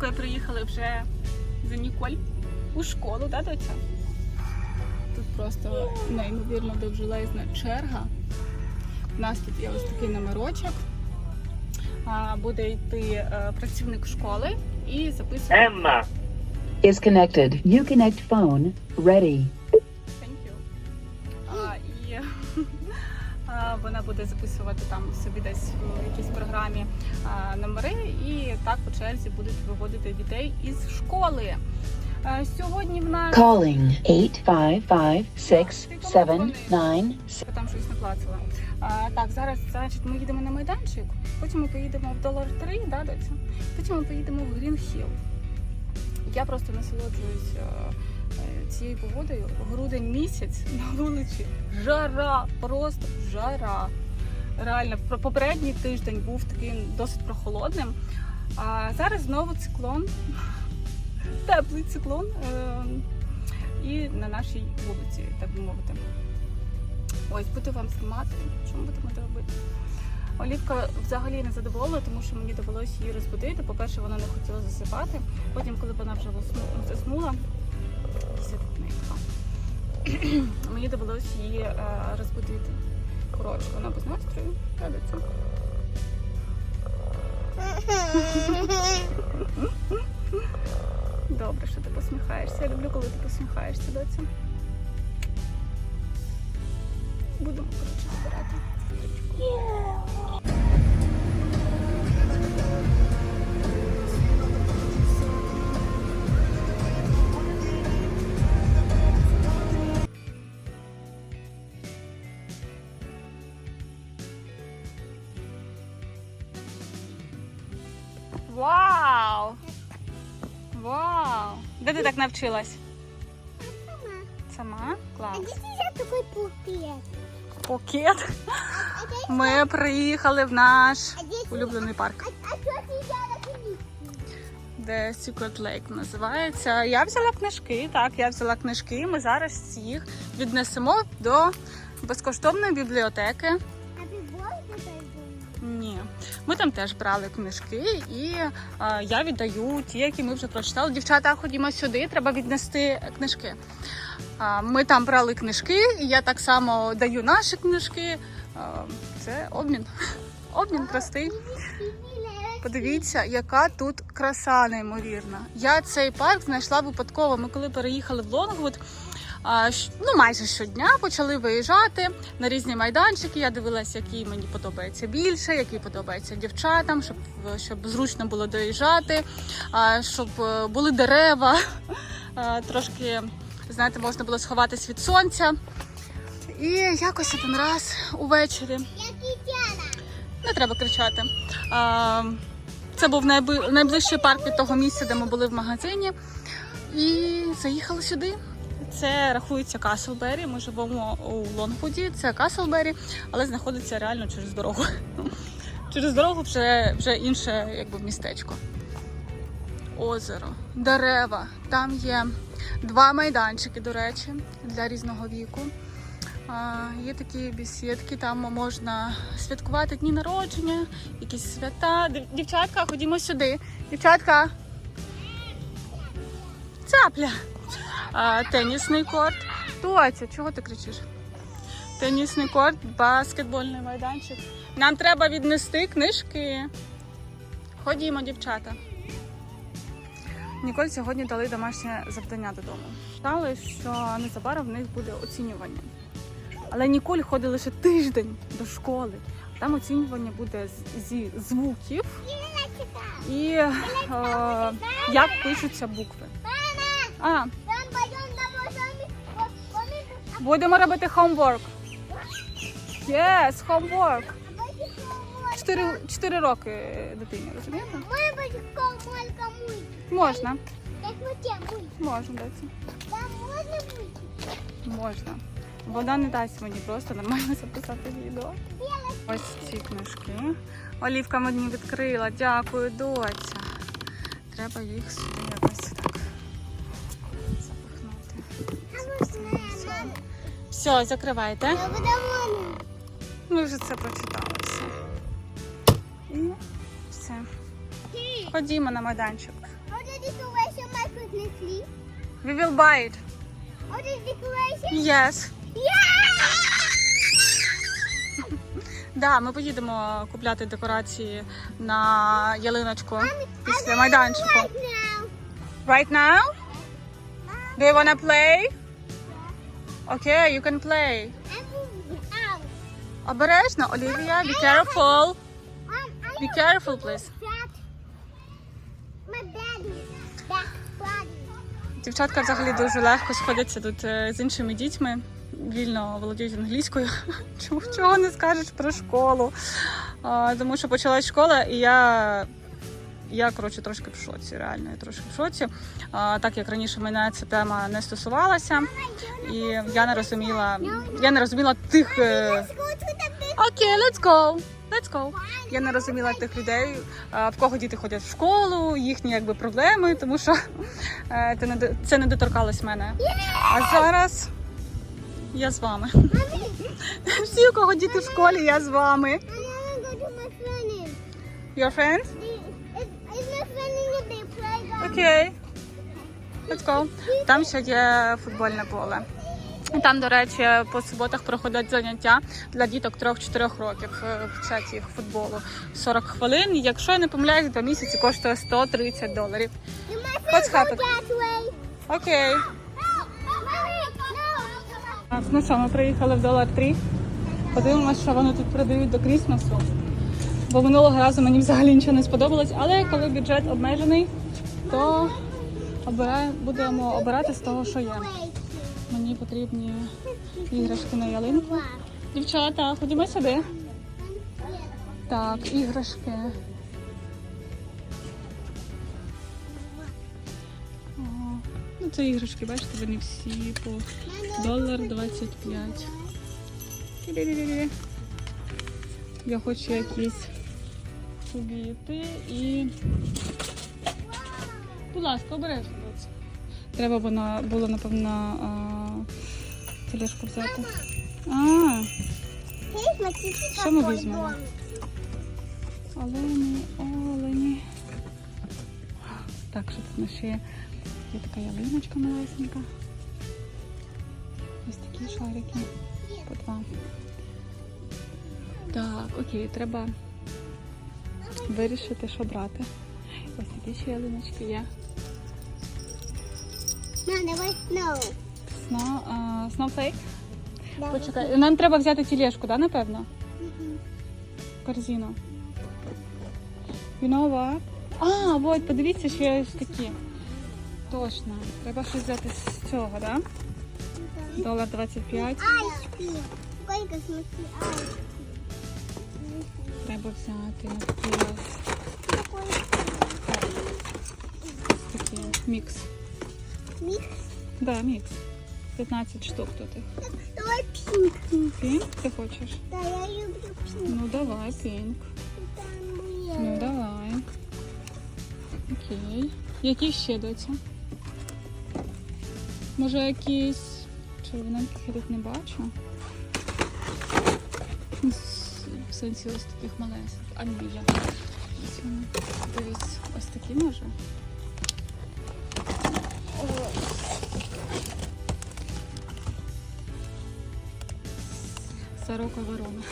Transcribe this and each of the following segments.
Олівкою приїхали вже за Ніколь у школу, да, доця? Тут просто неймовірно довжелезна черга. У нас тут є ось такий номерочок. Буде йти е, працівник школи і записувати. Emma, is connected. Uconnect phone ready. Вона буде записувати там собі десь в якійсь програмі номери, і так по черзі будуть виводити дітей із школи. Сьогодні в нас Calling 855 679 Я там щось наклацала. А, так, зараз значить, ми їдемо на майданчик, потім ми поїдемо в Долар 3, да, доця? потім ми поїдемо в Грін Хілл. Я просто насолоджуюсь е, е, цією погодою. Грудень місяць на вулиці. Жара, просто жара. Реально, попередній тиждень був таким досить прохолодним. А зараз знову циклон, теплий циклон. е, і на нашій вулиці, так би мовити. Ось буду вам знімати, що ми будемо робити. Олівка взагалі не задоволена, тому що мені довелося її розбудити. По-перше, вона не хотіла засипати. Потім, коли вона вже заснула, мені довелося її е, розбудити. Коротше, вона без настрою. Цього. Добре, що ти посміхаєшся. Я люблю, коли ти посміхаєшся, доця. Будемо коротше збирати. Так навчилась? Сама? Клас. Где сейчас такой пупет? Пукет. Ми приїхали в наш улюблений парк, А, а де Secret Lake називається. Я взяла книжки. Так, я взяла книжки. Ми зараз їх віднесемо до безкоштовної бібліотеки. Там теж брали книжки, і е, я віддаю ті, які ми вже прочитали. Дівчата, ходімо сюди, треба віднести книжки. А, ми там брали книжки, і я так само даю наші книжки. А, це обмін. Обмін простий. Подивіться, яка тут краса неймовірна. Я цей парк знайшла випадково. Ми коли переїхали в Лонгвуд. Ну, майже щодня почали виїжджати на різні майданчики. Я дивилася, який мені подобається більше, який подобається дівчатам, щоб, щоб зручно було доїжджати, щоб е, були дерева, трошки, знаєте, можна було сховатись від сонця. І якось один раз увечері не треба кричати. Це був найближчий парк від того місця, де ми були в магазині. І заїхали сюди. Це рахується Каслбері. Ми живемо у Лонгвуді. Це Каслбері, але знаходиться реально через дорогу. Через дорогу вже, вже інше якби, містечко. Озеро, дерева. Там є два майданчики, до речі, для різного віку. А, Є такі бесідки, там можна святкувати дні народження, якісь свята. Дівчатка, ходімо сюди. Дівчатка. Цапля. А, тенісний корт. Тоця, чого ти кричиш? Тенісний корт, баскетбольний майданчик. Нам треба віднести книжки. Ходімо, дівчата. Ніколь сьогодні дали домашнє завдання додому. Знали, що незабаром в них буде оцінювання. Але Ніколь ходить лише тиждень до школи. Там оцінювання буде зі звуків і е, як пишуться букви. А, будемо робити homework. Yes, homework. Чотири, чотири роки дитині, розумієте? Больше школа мультик. Можна, те можна дати. Там можно мультик? Можна. Вона не дасть мені просто нормально записати відео. Ось ці книжки. Олівка мені відкрила. Дякую, доця. Треба їх сюди Все, закривайте. Ми вже це прочитали все. І все. Ходімо на майданчик. We will buy it. What is decoration? Yes. Yeah! Да, ми поїдемо купляти декорації на ялиночку після майданчику. Right now? Do you wanna play? Okay, you can play. Обережно, Олівія, be careful. Be careful, please. Дівчатка взагалі дуже легко сходяться тут е, з іншими дітьми. Вільно володіють англійською. Чого, чого не скажеш про школу? Тому що почалась школа, і я, я коротше, трошки в шоці. Реально, я трошки в шоці. А, так як раніше мене ця тема не стосувалася, і я не розуміла, я не розуміла тих. е, Окей, let's go. Let's go. Я не розуміла тих людей, в кого діти ходять в школу, їхні якби проблеми, тому що е, це не це не доторкалось мене. А зараз я з вами. Всі, у кого діти в школі, я з вами. Your friends? Окей. Let's go. Там ще є футбольне поле. Там, до речі, по суботах проходять заняття для діток 3-4 років. е, Вчать їх футболу 40 хвилин. Якщо я не помиляюсь, два місяці коштує 130 доларів. Окей. Ну що, ми приїхали в Dollar Tree. Подивимося, що вони тут продають до Крісмасу. Бо минулого разу мені взагалі нічого не сподобалось, але коли бюджет обмежений, то обирає, будемо обирати з того, що є. Мені потрібні іграшки на ялинку. Дівчата, ходімо сюди. Так, іграшки. О, ну це іграшки, бачите, вони всі по долар 25. Я хочу якісь квіти і. Будь ласка, обережно. Треба вона було, напевно, а, тележку взяти. А, Що ми візьмемо? олені, олені. Так, що тут нас ще є? Є така ялиночка малесенька. Ось такі шарики. По два. Так, окей, треба вирішити, що брати. Ось такі ще ялиночки є. No, давай snow. Сно, а, Snowflake. Давай. Почекай, нам треба взяти тележку, да, напевно? Корзину. You know what? А, от, подивіться, що є ось такі. Точно. Треба щось взяти з цього, да? Долар 25. Ice. Сколько смотри, ice. Треба взяти наприклад, Такой такі мікс. микс. Да, мікс. 15 штук тут їх. Давай пинк. Пінк ти хочеш? Да, я люблю пинк. Ну давай, пінк. Там Ну давай. Окей. Які ще доця? Може якісь червоненьких я тут не бачу. Ну, В сенсі ось таких малесеньких. А ні, я. Ось. Дивіться, ось такі може. Сорока ворона.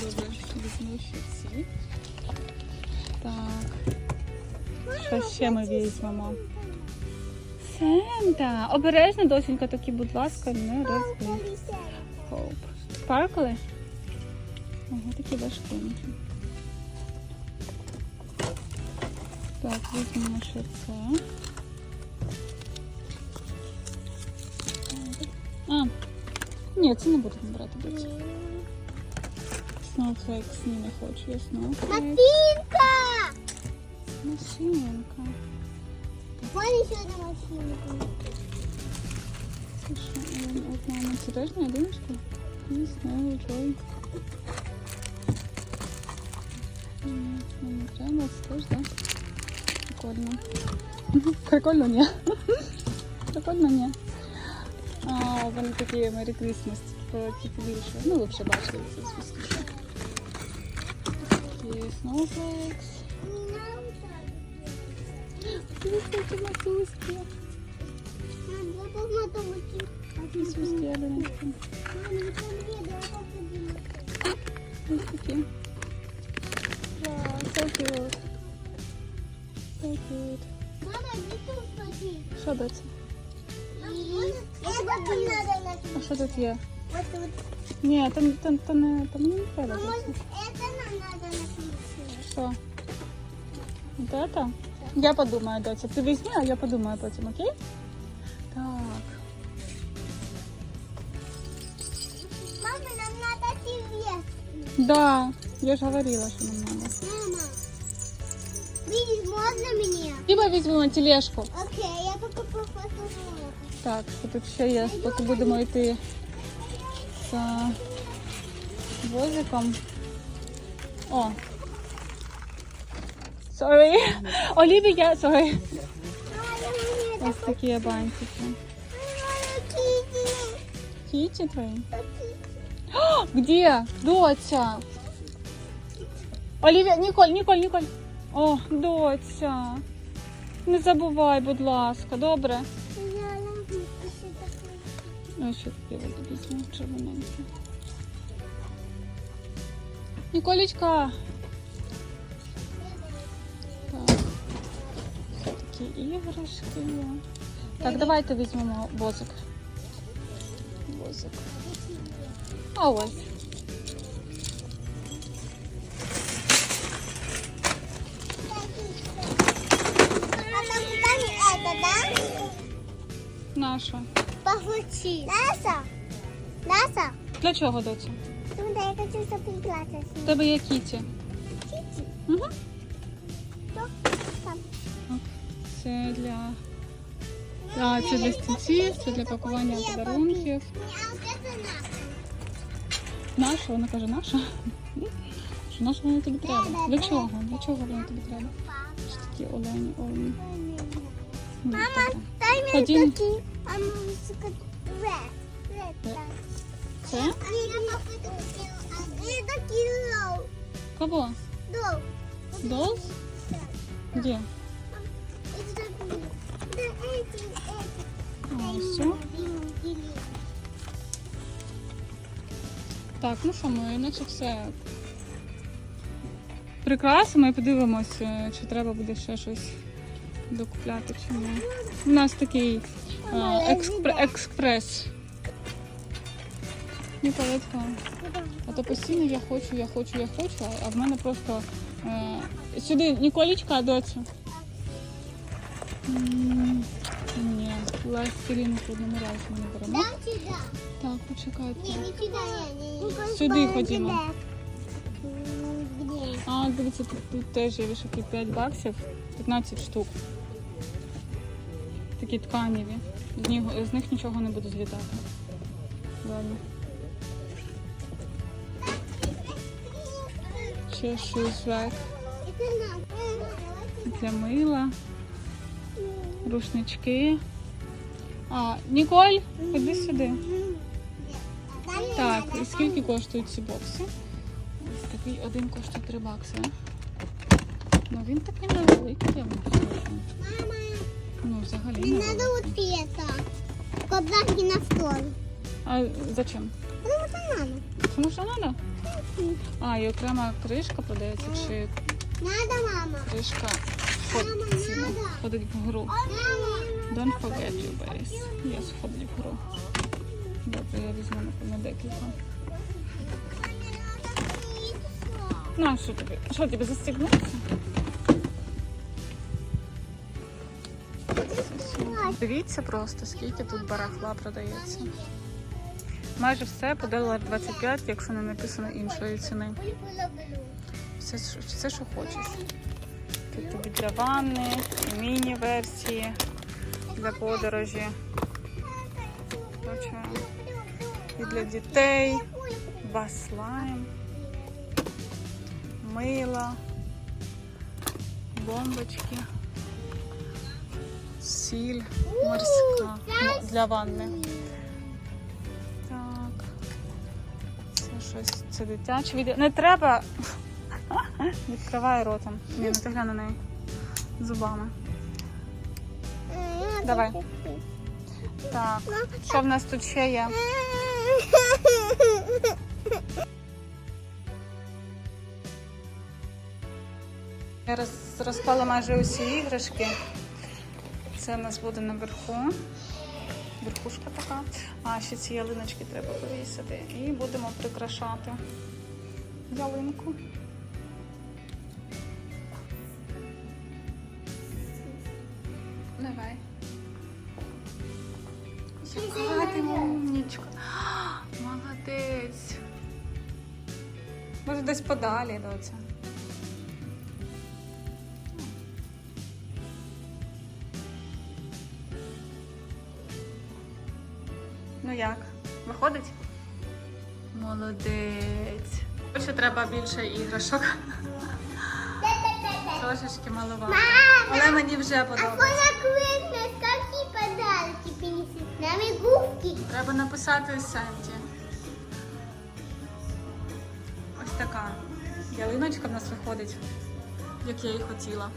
Добре, візьму ще ці. Так. Що ще ми візьмемо? Сента! Обережно, досінька, такі, будь ласка, не розбий. Хоп. Спаркли? Ага, такі важкенькі. Так, візьмемо ще це. А, ні, це не будемо брати. доці. Snowflakes ні, не хочу, я Snowflakes. Машинка! Машинка. Вон еще одна машинка. Це що, Ем, от мама, це теж не ялиночка? Не знаю, Джой. Ні, ну, не треба, це теж, так? Прикольно. Прикольно, ні. Прикольно, ні. А, вони такі Merry Christmas, типу більше. Ну, ви вже бачили це, звісно. Такі Snowflakes. Дивіться, які матуськи. Я посмотрю. Матуськи, Аліночки. Мам, не победа, я победила. Ось такі. Вау, so cute. So cute. Мама, иди тут. Що доці? А що тут є? Вот тут. Ні, там, там, там, не, там не треба. А доці. может, это нам надо написать? Що? Вот это? Я подумаю, доця. Ти візьми, а я подумаю потім, окей? Так. Мама, нам надо тебе. Да, я ж говорила, що нам надо. Мама, видишь, можно мне? Хіба візьмемо тележку. Окей, я пока посмотрю. Так, що тут ще є, поки будемо йти з возиком. О. Sorry. Олівія, sorry. Ось такі бантики. Кіті твої? Где? Доця. Олівія, Ніколь, Ніколь, Ніколь. О, доця. Не забувай, будь ласка, добре? Ну, ще такі от візьму червоненькі. Ніколечка. Так. Такі іграшки є. Так, давайте візьмемо возик. Возик. А ось. Наша. Получи. Наса? Наса? Для чого, доця? Что я хочу, играться с У тебе є кіті. Чичи. Угу. Что? Там. Це для. А, це для стільців, це для пакування подарунків. А наша. Наша, вона каже, наша. Що наша вона тобі треба? Для чого? Для чого вона тобі треба? Що такі олені, олені. Мама, дай мне Ходім. такие. А мы высоко... Red. Red, Red. так. Це? И такие low. Кого? Low. Долз? Де? Это такие. Да эти, эти. А, все. Так, ну що, ми наче все прикрасимо і подивимось, е, чи треба буде ще щось докупляти чи ні. У нас такий е, експре- експрес. Ніколетка. А то постійно я хочу, я хочу, я хочу, а- а в мене просто е, сюди Ніколічка, доцю. М, Ні, пластилін в одному разі не беремо. Так, почекайте. Не, не сюда. Не, не. Сюди ходімо. А, дивіться, тут, тут теж є вишивки 5 баксів, 15 штук. Такі тканеві. З них, з них нічого не буде злітати. Ладно. Ще шузвек Это для мила, рушнички. А, Ніколь, ходи сюди. Так, і скільки коштують ці бокси? Такий один коштує 3 бакси. Ну він такий невеликий, я вам скажу. Ну, взагалі мне надо вот это. Подарки на стол. А зачем? Потому что надо. Тому що треба? А, і окрема кришка подається, чи Надо, мама. кришка Мама, надо. входить в гру. Мама. Don't forget your base. Yes, входить в гру. Добре, я візьму, напевно, декілька. Ну, а що тобі? Що тобі застігнеться? Дивіться просто, скільки тут барахла продається. Майже все по долар 25, якщо не написано іншої ціни. Все, що- все, що хочеш. Тут тобі для ванни, міні-версії, для подорожі. І для дітей, баслайм, мило, бомбочки, сіль морська ну, для ванни. Так. Це щось, це дитяче відео. Не треба. Відкривай ротом. Ні, не ти гляну на неї. Зубами. Давай. Так, що в нас тут ще є? Я роз, розклала майже усі іграшки. Це у нас буде наверху. Верхушка така. А ще ці ялиночки треба повісити. І будемо прикрашати ялинку. Давай. Яка ти умнічка. Молодець. Може десь подалі, доця. Ну як? Виходить? Молодець. Ще треба більше іграшок. Трошечки малувато. Але мені вже подобається. Подарки принесет. Нам игрушки. Треба написати Санді. Ось така ялиночка в нас виходить, як я і хотіла.